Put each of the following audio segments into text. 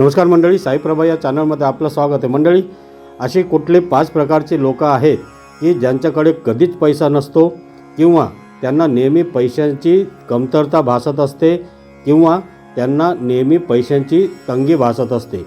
नमस्कार मंडळी साईप्रभा या चॅनलमध्ये आपलं स्वागत आहे. मंडळी असे कुठले पाच प्रकारचे लोक आहेत की ज्यांच्याकडे कधीच पैसा नसतो किंवा त्यांना नेहमी पैशांची कमतरता भासत असते किंवा त्यांना नेहमी पैशांची तंगी भासत असते.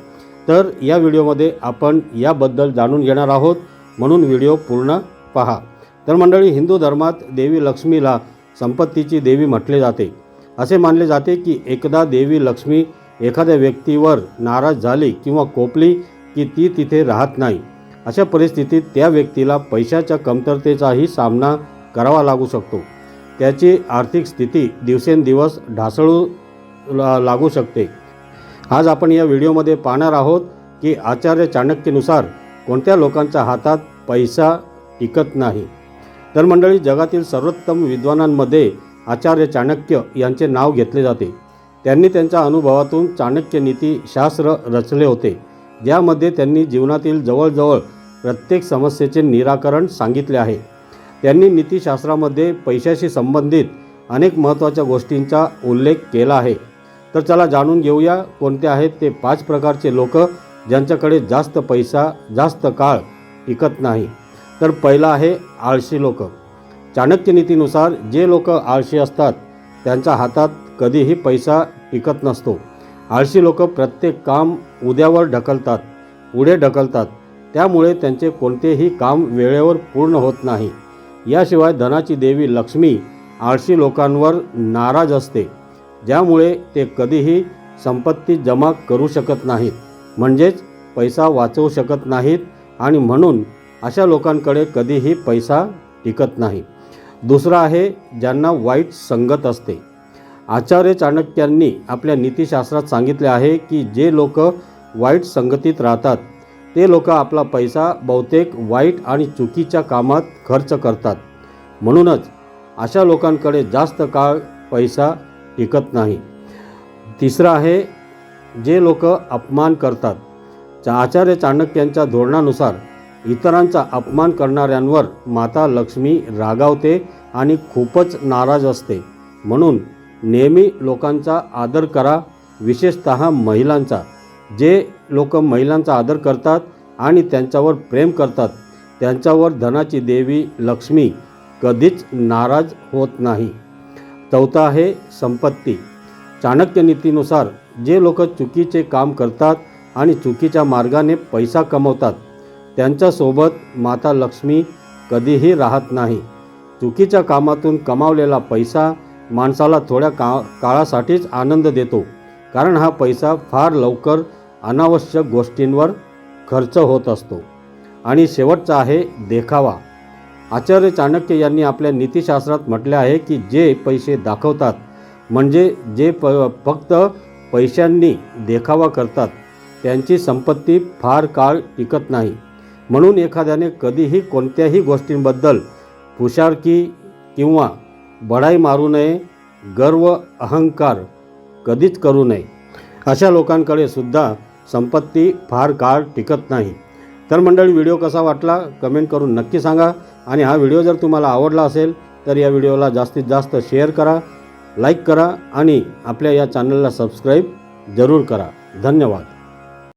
तर या व्हिडिओमध्ये आपण याबद्दल जाणून घेणार आहोत. म्हणून व्हिडिओ पूर्ण पहा. तर मंडळी हिंदू धर्मात देवी लक्ष्मीला संपत्तीची देवी म्हटले जाते. असे मानले जाते की एकदा देवी लक्ष्मी एखाद्या व्यक्तीवर नाराज झाली किंवा कोपली की ती तिथे राहत नाही अशा परिस्थितीत त्या व्यक्तीला पैशाच्या कमतरतेचाही सामना करावा लागू शकतो. त्याची आर्थिक स्थिती दिवसेंदिवस ढासळू ला- लागू शकते. आज आपण या व्हिडिओमध्ये पाहणार आहोत की आचार्य चाणक्यनुसार कोणत्या लोकांच्या हातात पैसा टिकत नाही. तर मंडळी जगातील सर्वोत्तम विद्वानांमध्ये आचार्य चाणक्य यांचे नाव घेतले जाते. त्यांनी त्यांच्या अनुभवातून चाणक्य नीती शास्त्र रचले होते. ज्यामध्ये त्यांनी जीवनातील जवळजवळ प्रत्येक समस्येचे निराकरण सांगितले आहे. त्यांनी नीतीशास्त्रामध्ये पैशाशी संबंधित अनेक महत्त्वाच्या गोष्टींचा उल्लेख केला आहे. तर चला जाणून घेऊया कोणते आहेत ते पाच प्रकारचे लोक ज्यांच्याकडे जास्त पैसा जास्त काळ टिकत नाही. तर पहिला आहे आळशी लोक. चाणक्य नीतीनुसार जे लोक आळशी असतात त्यांच्या हातात कधीही पैसा टिकत नसतो. आळशी लोक प्रत्येक काम उद्यावर ढकलतात पुढे ढकलतात. त्यामुळे त्यांचे कोणतेही काम वेळेवर पूर्ण होत नाही. याशिवाय धनाची देवी लक्ष्मी आळशी लोकांवर नाराज असते. ज्यामुळे ते कधीही संपत्ती जमा करू शकत नाहीत. म्हणजेच पैसा वाचवू शकत नाहीत आणि म्हणून अशा लोकांकडे कधीही पैसा टिकत नाही. दुसरं आहे ज्यांना वाईट संगत असते. आचार्य चाणक्यांनी आपल्या नीतिशास्त्रात सांगितले आहे की जे लोक वाईट संगतीत राहतात ते लोक आपला पैसा बहुतेक वाईट आणि चुकीच्या कामात खर्च करतात. म्हणूनच अशा लोकांकडे जास्त काळ पैसा टिकत नाही. तिसरं आहे जे लोक अपमान करतात. चा आचार्य चाणक्यांच्या धोरणानुसार इतरांचा अपमान करणाऱ्यांवर माता लक्ष्मी रागावते आणि खूपच नाराज असते. म्हणून नेहमी लोकांचा आदर करा विशेषत महिलांचा. जे लोक महिलांचा आदर करतात आणि त्यांच्यावर प्रेम करतात त्यांच्यावर धनाची देवी लक्ष्मी कधीच नाराज होत नाही. चौथा आहे संपत्ती. चाणक्य नीतीनुसार जे लोक चुकीचे काम करतात आणि चुकीच्या मार्गाने पैसा कमवतात त्यांच्यासोबत माता लक्ष्मी कधीही राहत नाही. चुकीच्या कामातून कमावलेला पैसा माणसाला थोड्या का काळासाठीच आनंद देतो. कारण हा पैसा फार लवकर अनावश्यक गोष्टींवर खर्च होत असतो. आणि शेवटचा आहे देखावा. आचार्य चाणक्य यांनी आपल्या नीतिशास्त्रात म्हटले आहे की जे पैसे दाखवतात म्हणजे जे प फक्त पैशांनी देखावा करतात त्यांची संपत्ती फार काळ टिकत नाही. म्हणून एखाद्याने कधीही कोणत्याही गोष्टींबद्दल हुशारकी किंवा बढाई मारू नये गर्व अहंकार कधीच करू नये. अशा लोकांकडे सुद्धा संपत्ती फार काळ टिकत नाही. तर मंडळी व्हिडिओ कसा वाटला कमेंट करून नक्की सांगा आणि हा व्हिडिओ जर तुम्हाला आवडला असेल तर या व्हिडिओला जास्तीत जास्त शेअर करा लाईक करा आणि आपल्या या चॅनलला सबस्क्राईब जरूर करा. धन्यवाद.